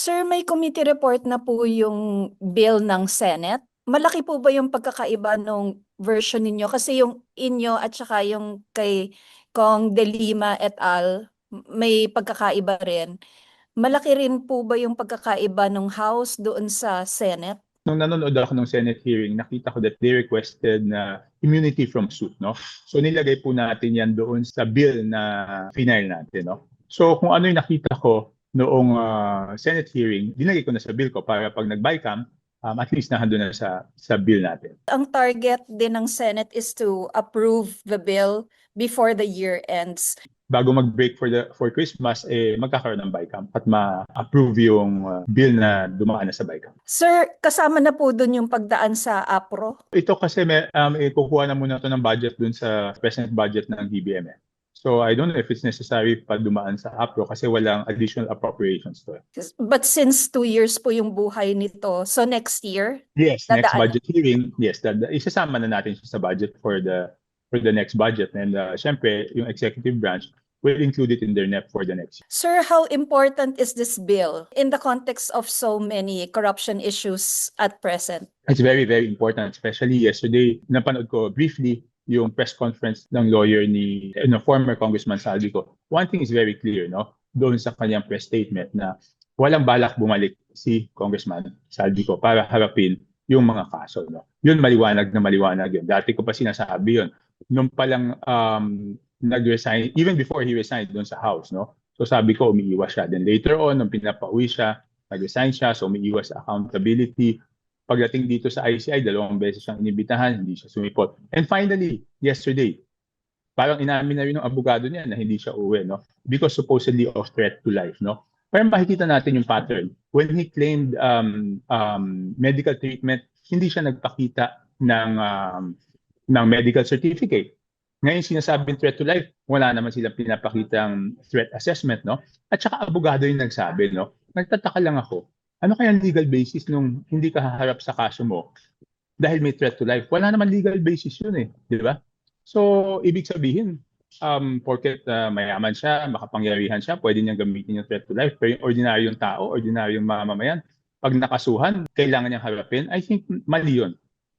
Sir, may committee report na po yung bill ng Senate. Malaki po ba yung pagkakaiba nung version ninyo? Kasi yung inyo at saka yung kay Kong De Lima et al. may pagkakaiba rin. Malaki rin po ba yung pagkakaiba ng House doon sa Senate? Nung nanonood ako ng Senate hearing, nakita ko that they requested na immunity from suit, no? So nilagay po natin yan doon sa bill na final natin, no? So kung ano yung nakita ko noong ah, Senate hearing, dinagay ko na sa bill ko para pag nag-bycam, um, at least nahando na sa sa bill natin. Ang target din ng Senate is to approve the bill before the year ends. Bago mag-break for the for Christmas, eh magkakaroon ng bycam at ma-approve yung ah, bill na dumaan na sa bycam. Sir, kasama na po doon yung pagdaan sa APRO? Ito kasi may, um, eh, kukuha na muna to ng budget dun sa present budget ng DBM. So I don't know if it's necessary pa dumaan sa APRO kasi walang additional appropriations to. eh. But since two years po yung buhay nito, so next year, Yes, next Dadaan. budget hearing, yes, that, isasama na natin siya sa budget for the for the next budget. And uh, syempre, yung executive branch will include it in their NEP for the next year. Sir, how important is this bill in the context of so many corruption issues at present? It's very, very important, especially yesterday, napanood ko briefly yung press conference ng lawyer ni eh, no, former Congressman Saldico. One thing is very clear, no? Doon sa kanyang press statement na walang balak bumalik si Congressman Saldico para harapin yung mga kaso, no? Yun maliwanag na maliwanag yun. Dati ko pa sinasabi yun. Nung palang um, nag-resign, even before he resigned doon sa House, no? So sabi ko, umiiwas siya. Then later on, nung pinapauwi siya, nag-resign siya, so umiiwas sa accountability, pagdating dito sa ICI, dalawang beses siyang inibitahan, hindi siya sumipot. And finally, yesterday, parang inamin na rin ng abogado niya na hindi siya uwi, no? Because supposedly of threat to life, no? Pero makikita natin yung pattern. When he claimed um, um, medical treatment, hindi siya nagpakita ng um, ng medical certificate. Ngayon sinasabing threat to life, wala naman silang pinapakitang threat assessment, no? At saka abogado yung nagsabi, no? Nagtataka lang ako, ano kaya legal basis nung hindi ka haharap sa kaso mo dahil may threat to life? Wala naman legal basis yun eh, di ba? So, ibig sabihin, um, porket uh, mayaman siya, makapangyarihan siya, pwede niyang gamitin yung threat to life. Pero yung ordinaryong tao, ordinaryong mamamayan, pag nakasuhan, kailangan niyang harapin, I think mali yun.